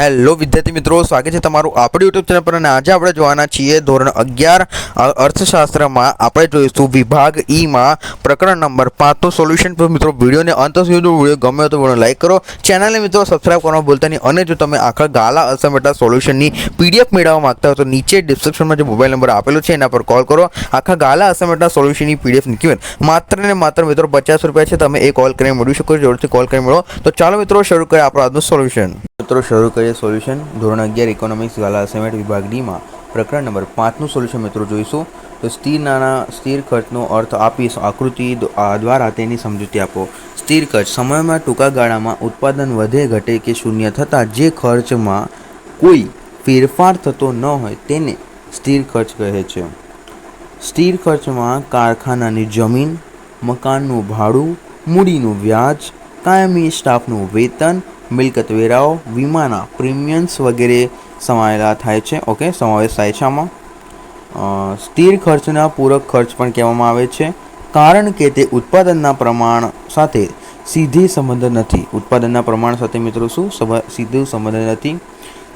Hello વિદ્યાર્થી મિત્રો, સ્વાગત છે તમારું આપણી યુટ્યુબ ચેનલ પર અને આજે આપણે જોવાના છીએ ધોરણ અગિયાર અર્થશાસ્ત્રમાં આપણે જોઈશું વિભાગ ઈમાં પ્રકરણ નંબર પાંચનું સોલ્યુશન પર મિત્રો, વિડીયોને અંત સુધી વીડિયો ગમે તો વીડિયો લાઈક કરો. ચેનલને મિત્રો સબસ્ક્રાઈબ કરવાનું ભૂલતા નહીં. અને જો તમે આખા ગાલા અસમેટા સોલ્યુશનની પીડીએફ મેળવવા માગતા હો તો નીચે ડિસ્ક્રિપ્શનમાં જે મોબાઈલ નંબર આપેલો છે, એના પર કોલ કરો. આખા ગાલા અસમેટા સોલ્યુશનની પીડીએફની કિંમત માત્ર ને માત્ર મિત્રો, પચાસ રૂપિયા છે, તમે એ કોલ કરીને મેળવી શકો જોરથી કોલ કરીને મેળવો. તો ચાલો મિત્રો, શરૂ કરીએ આપણું આજનું સોલ્યુશન મિત્રો શરૂ કરીએ સોલ્યુશન. ધોરણ અગિયાર ઇકોનોમિક્સ ગાલા અસાઇનમેન્ટ વિભાગ ડીમાં પ્રકરણ નંબર પાંચનું સોલ્યુશન મિત્રો જોઈશું. તો સ્થિર નાણાં સ્થિર ખર્ચનો અર્થ આપી આકૃતિ દ્વારા તેની સમજૂતી આપો. સ્થિર ખર્ચ સમયમાં ટૂંકા ગાળામાં ઉત્પાદન વધે, ઘટે કે શૂન્ય થતાં જે ખર્ચમાં કોઈ ફેરફાર થતો ન હોય તેને સ્થિર ખર્ચ કહે છે. સ્થિર ખર્ચમાં કારખાનાની જમીન, મકાનનું ભાડું, મૂડીનું વ્યાજ, કાયમી સ્ટાફનું વેતન મિલકત વેરાઓ વીમાના પ્રીમિયમ્સ વગેરે સમાયેલા થાય છે. ઓકે, સમાવેશ થાય છે આમાં. સ્થિર ખર્ચના પૂરક ખર્ચ પણ કહેવામાં આવે છે. કારણ કે તે ઉત્પાદનના પ્રમાણ સાથે સીધી સંબંધ નથી. ઉત્પાદનના પ્રમાણ સાથે મિત્રો શું? સીધું સંબંધ નથી.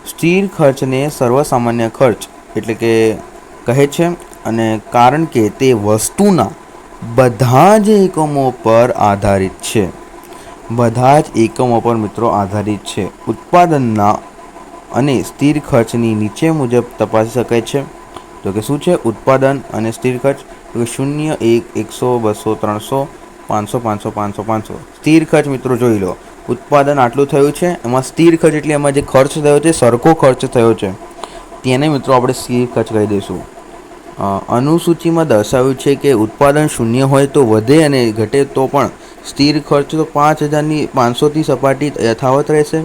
સ્થિર ખર્ચને સર્વસામાન્ય ખર્ચ એટલે કે કહે છે અને કારણ કે તે વસ્તુના બધા જ એકમો પર આધારિત છે. બધા જ એકમો પર મિત્રો આધારિત છે. ઉત્પાદનના અને સ્થિર ખર્ચની નીચે મુજબ તપાસી શકાય છે. તો કે શું છે? ઉત્પાદન અને સ્થિર ખર્ચ? તો કે શૂન્ય એક, એકસો, બસો, ત્રણસો, પાંચસો પાંચસો પાંચસો પાંચસો. સ્થિર ખર્ચ મિત્રો જોઈ લો. ઉત્પાદન આટલું થયું છે, એમાં સ્થિર ખર્ચ એટલે એમાં જે ખર્ચ થયો છે, સરખો ખર્ચ થયો છે. તેને મિત્રો આપણે સ્થિર ખર્ચ કહી દઈશું. અનુસૂચિમાં દર્શાવ્યું છે કે ઉત્પાદન શૂન્ય હોય તો વધે અને ઘટે તો પણ સ્થિર ખર્ચ તો પાંચ હજારની પાંચસોથી સપાટી યથાવત રહેશે.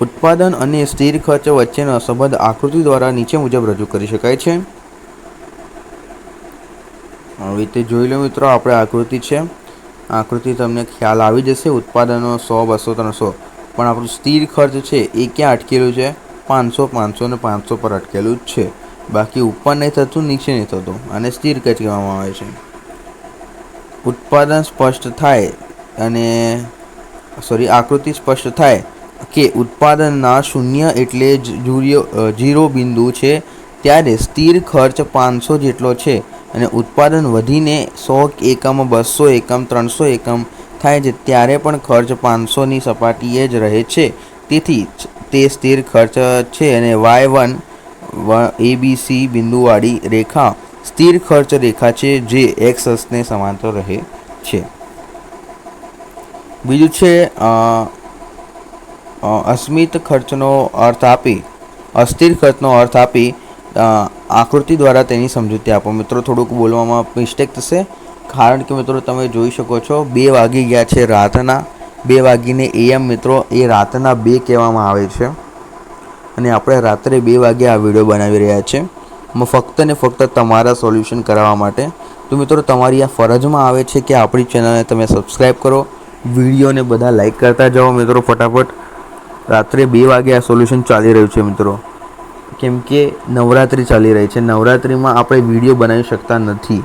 ઉત્પાદન અને સ્થિર ખર્ચ વચ્ચેનો સંબંધ આકૃતિ દ્વારા નીચે મુજબ રજૂ કરી શકાય છે. આવી રીતે જોઈ લો મિત્રો, આપણે આકૃતિ છે. આકૃતિ તમને ખ્યાલ આવી જશે, ઉત્પાદનો સો, બસો, ત્રણસો. પણ આપણું સ્થિર ખર્ચ છે એ ક્યાં અટકેલું છે? પાંચસો પાંચસો ને પાંચસો પર અટકેલું જ છે. બાકી ઉપર નહીં થતું, નીચે નહીં થતું. અને સ્થિર ખર્ચ કહેવામાં આવે છે. ઉત્પાદન સ્પષ્ટ થાય અને સોરી આકૃતિ સ્પષ્ટ થાય કે ઉત્પાદનના શૂન્ય એટલે જીરો બિંદુ છે. ત્યારે સ્થિર ખર્ચ પાંચસો જેટલો છે અને ઉત્પાદન વધીને સો એકમ, બસો એકમ, ત્રણસો એકમ થાય છે. ત્યારે પણ ખર્ચ પાંચસોની સપાટીએ જ રહે છે. તેથી તે સ્થિર ખર્ચ છે અને Y one A, B, C બિંદુવાળી રેખા સ્થિર ખર્ચ રેખા છે જે એક્સ અક્ષને સમાંતર રહે છે. બીજું છે અસ્મિત ખર્ચનો અર્થ આપી, અસ્થિર ખર્ચનો અર્થ આપી આકૃતિ દ્વારા તેની સમજૂતી આપો. મિત્રો, થોડુંક બોલવામાં મિસ્ટેક થશે, કારણ કે મિત્રો તમે જોઈ શકો છો, બે વાગી ગયા છે રાતના, બે વાગીને એએમ મિત્રો, એ રાતના બે કહેવામાં આવે છે. અને આપણે રાત્રે બે વાગે આ વીડિયો બનાવી રહ્યા છે. ફક્ત ને ફક્ત તમારા સોલ્યુશન કરાવવા માટે. તો મિત્રો, તમારી આ ફરજમાં આવે છે કે આપણી ચેનલને તમે સબસ્ક્રાઈબ કરો વિડીયોને બધા લાઈક કરતા જાઓ મિત્રો ફટાફટ. રાત્રે બે વાગે આ સોલ્યુશન ચાલી રહ્યું છે મિત્રો. કેમ કે નવરાત્રિ ચાલી રહી છે. નવરાત્રિમાં આપણે વીડિયો બનાવી શકતા નથી.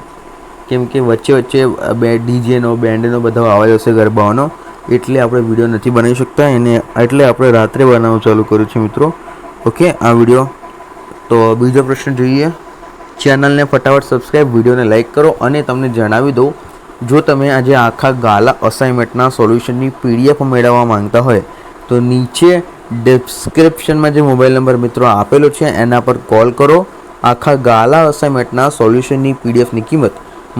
કેમ કે વચ્ચે વચ્ચે બે ડીજેનો, બેન્ડનો બધો અવાજ હશે ગરબાઓનો, એટલે આપણે વીડિયો નથી બનાવી શકતા. એને, એટલે આપણે રાત્રે બનાવવાનું ચાલુ કર્યું છે મિત્રો. ઓકે આ વીડિયો. તો બીજો પ્રશ્ન જોઈએ. ચેનલને ફટાફટ સબસ્ક્રાઈબ વિડીયોને લાઈક કરો અને તમને જણાવી દઉં જો તમે આજે આખા ગાલા અસાઇનમેન્ટના સોલ્યુશનની પીડીએફ મેળવવા માંગતા હોય, તો નીચે ડિસ્ક્રિપ્શનમાં જે મોબાઈલ નંબર મિત્રો આપેલો છે, એના પર કોલ કરો. આખા ગાલા અસાઇનમેન્ટના સોલ્યુશનની પીડીએફની કિંમત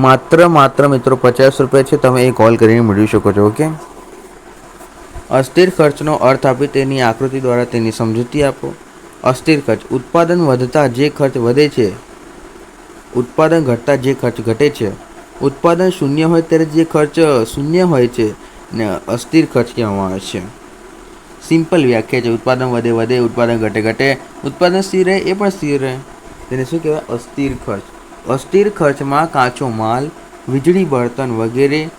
માત્ર માત્ર મિત્રો પચાસ રૂપિયા છે. તમે એ કોલ કરીને મેળવી શકો છો ઓકે અસ્થિર ખર્ચનો અર્થ આપી તેની આકૃતિ દ્વારા તેની સમજૂતી આપો. અસ્થિર ખર્ચ, ઉત્પાદન વધતા જે ખર્ચ વધે છે, ઉત્પાદન ઘટતા જે ખર્ચ ઘટે છે ઉત્પાદન શૂન્ય હોય ત્યારે જે ખર્ચ શૂન્ય હોય છે ને અસ્થિર ખર્ચ કહેવામાં આવે છે. સિમ્પલ વ્યાખ્યા છે, ઉત્પાદન વધે વધે, ઉત્પાદન ઘટે ઘટે, ઉત્પાદન સ્થિર રહે, એ પણ સ્થિર રહે. તેને શું કહેવાય? અસ્થિર ખર્ચ. અસ્થિર ખર્ચમાં કાચો માલ, વીજળી, બળતણ વગેરે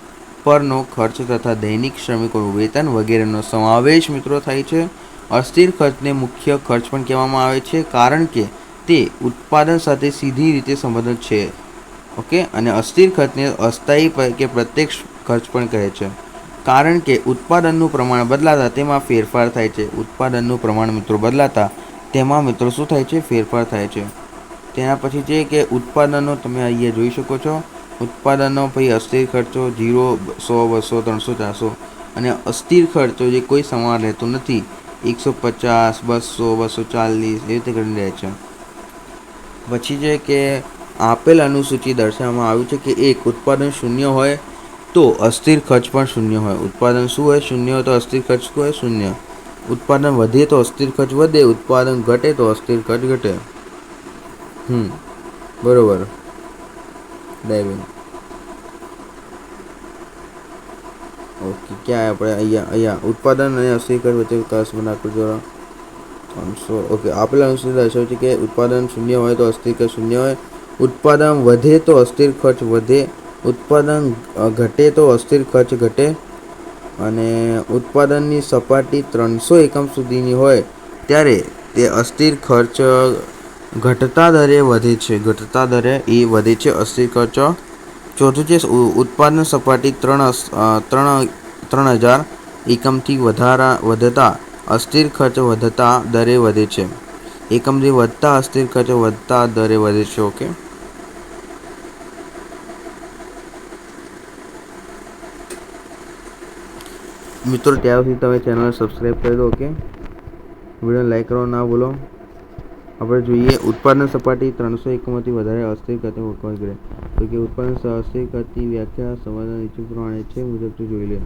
પરનો ખર્ચ તથા દૈનિક શ્રમિકોનું વેતન વગેરેનો સમાવેશ મિત્રો થાય છે. અસ્થિર ખર્ચને મુખ્ય ખર્ચ પણ કહેવામાં આવે છે, કારણ કે તે ઉત્પાદન સાથે સીધી રીતે સંબંધિત છે. ઓકે? અને અસ્થિર ખર્ચને અસ્થાયી કે પ્રત્યક્ષ ખર્ચ પણ કહે છે. કારણ કે ઉત્પાદનનું પ્રમાણ બદલાતા તેમાં ફેરફાર થાય છે. ઉત્પાદનનું પ્રમાણ મિત્રો બદલાતા તેમાં મિત્રો શું થાય છે? ફેરફાર થાય છે. તેના પછી છે કે ઉત્પાદનો તમે અહીંયા જોઈ શકો છો. ઉત્પાદનો પછી અસ્થિર ખર્ચો જીરો, સો, બસો, ત્રણસો, ચારસો. અને અસ્થિર ખર્ચો જે કોઈ સમાન રહેતો નથી. એકસો પચાસ, બસો બસો ચાલીસ એ રીતે કરીને રહે છે. પછી છે કે આપેલ અનુસૂચિ દર્શાવવામાં આવ્યું છે કે એક, ઉત્પાદન શૂન્ય હોય તો અસ્થિર ખર્ચ પણ શૂન્ય હોય. ઉત્પાદન શું હોય? શૂન્ય હોય તો અસ્થિર ખર્ચ શું હોય? શૂન્ય. ઉત્પાદન વધે તો અસ્થિર ખર્ચ વધે, ઉત્પાદન ઘટે તો અસ્થિર ખર્ચ ઘટે. હમ. બરોબર. ડાઇવિંગ ઓકે, ક્યાં આપણે અહીંયા અહીંયા, ઉત્પાદન અને અસ્થિર ખર્ચ વચ્ચે વિકાસ બનાવતું દ્વારા ત્રણસો, ઓકે, આપેલા અનુસૂચિ દર્શાવે છે કે ઉત્પાદન શૂન્ય હોય તો અસ્થિર ખર્ચ શૂન્ય હોય. ઉત્પાદન વધે તો અસ્થિર ખર્ચ વધે, ઉત્પાદન ઘટે તો અસ્થિર ખર્ચ ઘટે અને ઉત્પાદનની સપાટી ત્રણસો એકમ સુધીની હોય ત્યારે તે અસ્થિર ખર્ચ ઘટતા દરે વધે છે. ઘટતા દરે એ વધે છે. અસ્થિર ખર્ચ ચોથું છે ઉત્પાદન સપાટી ત્રણ ત્રણ ત્રણ હજાર એકમથી વધારા, વધતા, અસ્થિર ખર્ચ વધતા દરે વધે છે. એકમથી વધતા અસ્થિર ખર્ચ વધતા દરે વધે છે. ઓકે. મિત્રો ત્યાર તમે ચેનલ સબસ્ક્રાઈબ કરી દો ઓકે વીડિયો લાઈક કરો, ના ભૂલો. આપણે જોઈએ ઉત્પાદન સપાટી ત્રણસો એકમથી વધારે અસ્થિર ગતિ ઓળખવા કરે તો કે ઉત્પાદન અસ્થિર ગતિ વ્યાખ્યા સમાધાન નીચે પ્રમાણે છે મુજબથી જોઈ લે.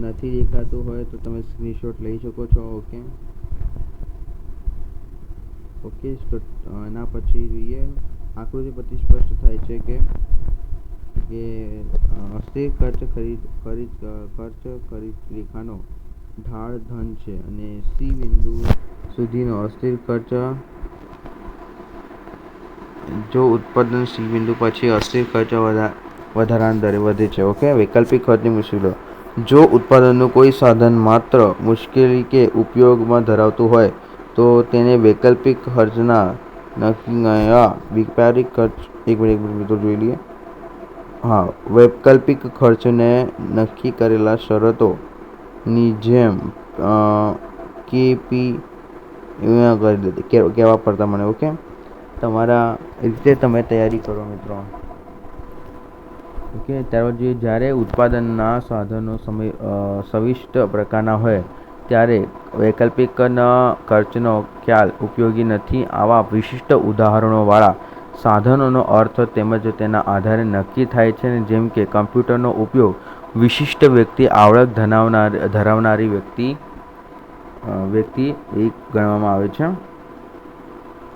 નથી દેખાતું હોય તો તમે સ્ક્રીનશોટ લઈ શકો છો ઓકે ઓકે તો એના પછી જોઈએ, આકૃતિ પરથી સ્પષ્ટ થાય છે કે કે અસ્થિર ખર્ચ ખરીદ ખરીદ ખર્ચ ખરીદ રેખાનો ઢાળ ધન છે અને સી બિંદુ સુધીનો અસ્થિર ખર્ચ, જો ઉત્પાદન સી બિંદુ પછી અસ્થિર ખર્ચ વધા- વધારાના દરે વધે છે. ઓકે, વૈકલ્પિક ખર્ચની મુશ્કેલીઓ. જો ઉત્પાદનનું કોઈ સાધન માત્ર મુશ્કેલી કે ઉપયોગમાં ધરાવતું હોય, તો તેને વૈકલ્પિક ખર્ચના નક્કી આ વૈપારિક ખર્ચ. એક મિનિટ જોઈ લઈએ. હા, વૈકલ્પિક ખર્ચને નક્કી કરેલા શરતોની જેમ કેપી કરી કહેવા પડતા મને, ઓકે? તમારા રીતે તમે તૈયારી કરો મિત્રો. ઓકે ત્યારબાદ જોઈએ જ્યારે ઉત્પાદનના સાધનો સમય સવિષ્ટ પ્રકારના હોય, ત્યારે વૈકલ્પિકના ખર્ચનો ખ્યાલ ઉપયોગી નથી આવા વિશિષ્ટ ઉદાહરણોવાળા સાધનોનો અર્થ તેમજ તેના આધારે નક્કી થાય છે ને જેમ કે કમ્પ્યુટરનો ઉપયોગ વિશિષ્ટ વ્યક્તિ આવડત ધરાવનાર ધરાવનારી વ્યક્તિ વ્યક્તિ એ ગણવામાં આવે છે.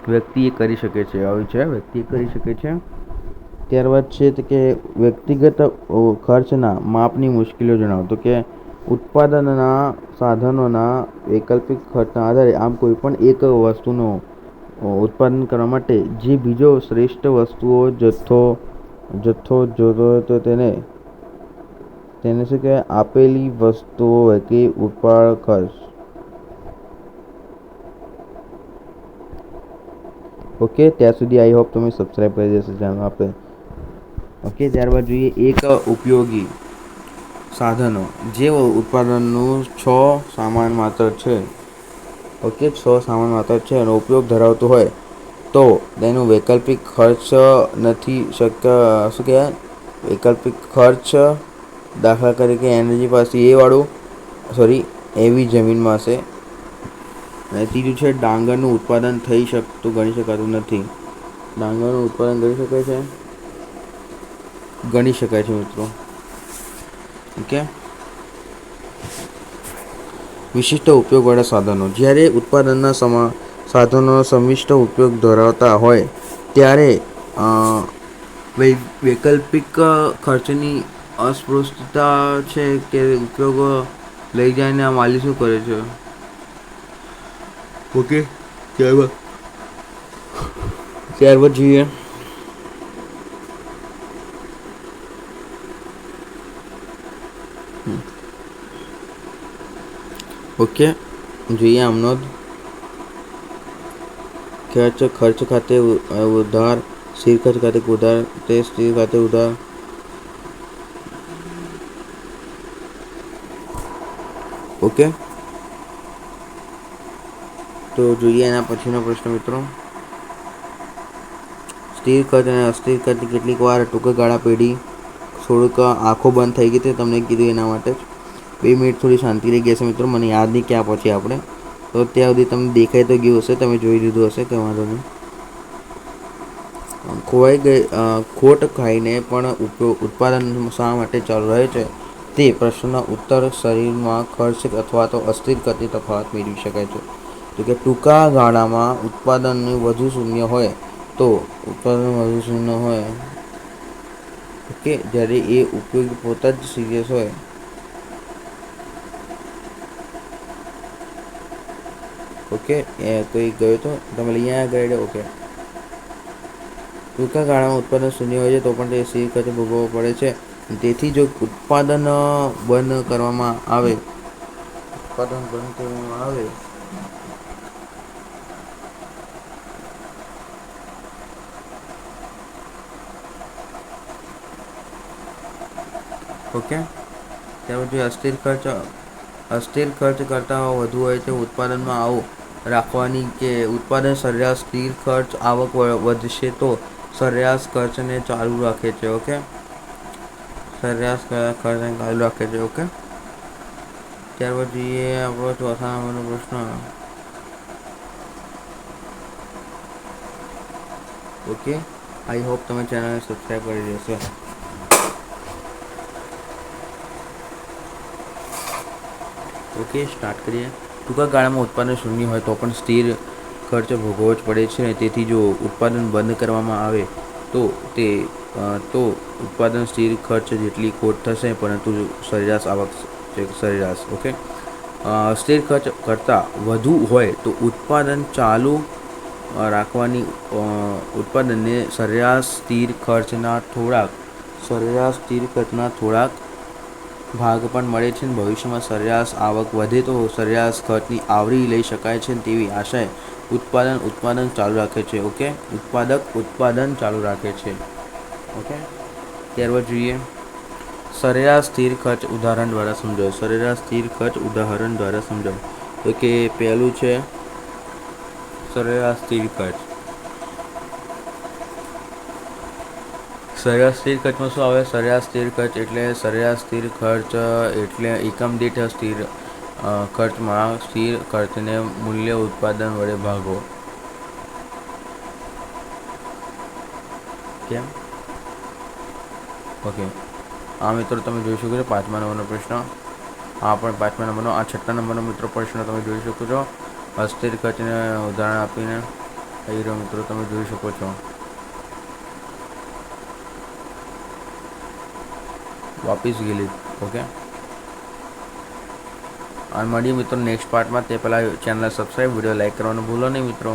વ્યક્તિ એ કરી શકે છે, આવી છે, વ્યક્તિ કરી શકે છે. ત્યારબાદ છે કે વ્યક્તિગત ખર્ચના માપની મુશ્કેલીઓ જણાવો. કે ઉત્પાદનના સાધનોના વૈકલ્પિક ખર્ચના આધારે આમ કોઈ પણ એક વસ્તુનો ઉત્પાદન કરવા માટે જે બીજો શ્રેષ્ઠ વસ્તુઓ જથ્થો જથ્થો જોતો તો તેને તેને શું કહેવાય? આપેલી વસ્તુઓ વૈકી ઉત્પાદ ખર્ચ. ઓકે, ત્યાં સુધી આઈ હોપ તમે સબસ્ક્રાઈબ કરી દેશો ચેનલ આપણે. ઓકે, ત્યારબાદ જોઈએ એક ઉપયોગી સાધનો જે ઉત્પાદનનું છ સામાન માત્ર છે. ઓકે સો સામાન માત્ર છે અને ઉપયોગ ધરાવતું હોય તો તેનું વૈકલ્પિક ખર્ચ નથી શક્ય શું કહેવાય? વૈકલ્પિક ખર્ચ દાખલા તરીકે એનર્જી પાસે એ વાળું સોરી એવી જમીનમાં હશે અને ત્રીજું છે, ડાંગરનું ઉત્પાદન થઈ શકતું, ગણી શકાતું નથી. ડાંગરનું ઉત્પાદન કરી શકાય છે? ગણી શકાય છે મિત્રો. ઓકે? વિશિષ્ટ ઉપયોગવાળા સાધનો. જ્યારે ઉત્પાદનના સમા સાધનો સમિષ્ટ ઉપયોગ ધરાવતા હોય ત્યારે વૈકલ્પિક ખર્ચની અસ્પૃશ્યતા છે કે ઉપયોગ લઈ જાય ને આ માલી શું કરે છે? ઓકે ત્યારબાદ. ત્યારબાદ જોઈએ. ઓકે, જોઈએ આમનો ખર્ચ ખર્ચ ખાતે ઉધાર સ્થિર ખર્ચ ખાતે ઉધાર તે સ્થિર ખાતે ઉધાર. ઓકે. તો જોઈએ એના પછીનો પ્રશ્ન, મિત્રો. સ્થિર ખર્ચ અને અસ્થિર ખર્ચ કેટલીક વાર ટૂંકા ગાળા પેઢી, થોડુંક આંખો બંધ થઈ ગઈ હતી તમને કીધું એના માટે જ. બે મિનિટ થોડી શાંતિ રહી ગયા છે મિત્રો, મને યાદ નહીં ક્યાં પછી આપણે. તો ત્યાં સુધી તમને દેખાઈ તો ગયું હશે, તમે જોઈ લીધું હશે કે વાંધો નહીં. ખોવાઈ ગઈ ખોટ ખાઈને પણ ઉપયોગ ઉત્પાદન શા માટે ચાલુ રહે છે? તે પ્રશ્નના ઉત્તર શરીરમાં ખર્ચ અથવા તો અસ્થિર કરતી તફાવત મેળવી શકાય છે. તો કે ટૂંકા ગાળામાં ઉત્પાદન વધુ શૂન્ય હોય, તો ઉત્પાદન વધુ શૂન્ય હોય. ઓકે, જ્યારે એ ઉપયોગ પોતા જ સિરિયસ હોય ઓકે એ કોઈ ગયો તો? તમે લઈ આવ્યા ઓકે ટૂંકા ગાળામાં ઉત્પાદન શૂન્ય હોય છે, તો પણ તે સ્થિર ખર્ચ ભોગવવો પડે છે. તેથી જો ઉત્પાદન બંધ કરવામાં આવે, ઉત્પાદન બંધ કરવામાં આવે ઓકે ત્યાર પછી અસ્થિર ખર્ચ અસ્થિર ખર્ચ કરતાં વધુ હોય તે ઉત્પાદનમાં આવો રાખવાની કે ઉત્પાદન સરેરાશ સ્થિર ખર્ચ આવક વધશે તો સરેરાશ ખર્ચને ચાલુ રાખે છે, ઓકે? સરેરાશ ખર્ચને ચાલુ રાખે છે, ઓકે? ત્યાર પછી આપણો ચોથા નંબરનો પ્રશ્ન. ઓકે? આઈ હોપ તમે ચેનલને સબસ્ક્રાઈબ કરી દેશો. ઓકે સ્ટાર્ટ કરીએ. ટૂંકા ગાળામાં ઉત્પાદન શૂન્ય હોય તો પણ સ્થિર ખર્ચ ભોગવવો જ પડે છે તેથી જો ઉત્પાદન બંધ કરવામાં આવે તો તે તો ઉત્પાદન સ્થિર ખર્ચ જેટલી ખોટ થશે, પરંતુ સરેરાશ આવક સરેરાશ, ઓકે? સ્થિર ખર્ચ કરતાં વધુ હોય તો ઉત્પાદન ચાલુ રાખવાની ઉત્પાદનને સરેરાશ સ્થિર ખર્ચના થોડાક, સરેરાશ સ્થિર ખર્ચના થોડાક ભાગ પણ મળે છે ભવિષ્યમાં સરેરાશ આવક વધે તો સરેરાશ ખર્ચની આવરી લઈ શકાય છે તેવી આશય ઉત્પાદન ઉત્પાદન ચાલુ રાખે છે, ઓકે? ઉત્પાદક ઉત્પાદન ચાલુ રાખે છે, ઓકે? ત્યારબાદ જોઈએ. સરેરાશ સ્થિર ખર્ચ ઉદાહરણ દ્વારા સમજાવો. સરેરાશ સ્થિર ખર્ચ ઉદાહરણ દ્વારા સમજાવો. તો કે પહેલું છે સરેરાશ સ્થિર ખર્ચ. સરેરાશ સ્થિર ખર્ચમાં શું આવે? સરેરાશ સ્થિર ખર્ચ એટલે સરેરાશ સ્થિર ખર્ચ, એટલે એકમ દીઠ સ્થિર ખર્ચમાં સ્થિર ખર્ચને મૂલ્ય ઉત્પાદન વડે ભાગો. કેમ? ઓકે. આ મિત્રો, તમે જોઈ શકો છો પાંચમા નંબરનો પ્રશ્ન. આ પણ પાંચમા નંબરનો, આ છઠ્ઠા નંબરનો મિત્રો પ્રશ્ન તમે જોઈ શકો છો. અસ્થિર ખર્ચને ઉદાહરણ આપીને, એ મિત્રો, તમે જોઈ શકો છો. વાપીસ ગયેલી. ઓકે? અને મળીએ મિત્રો નેક્સ્ટ પાર્ટમાં તે પહેલાં ચેનલ સબસ્ક્રાઈબ વીડિયો લાઈક કરવાનું ભૂલો નહીં મિત્રો.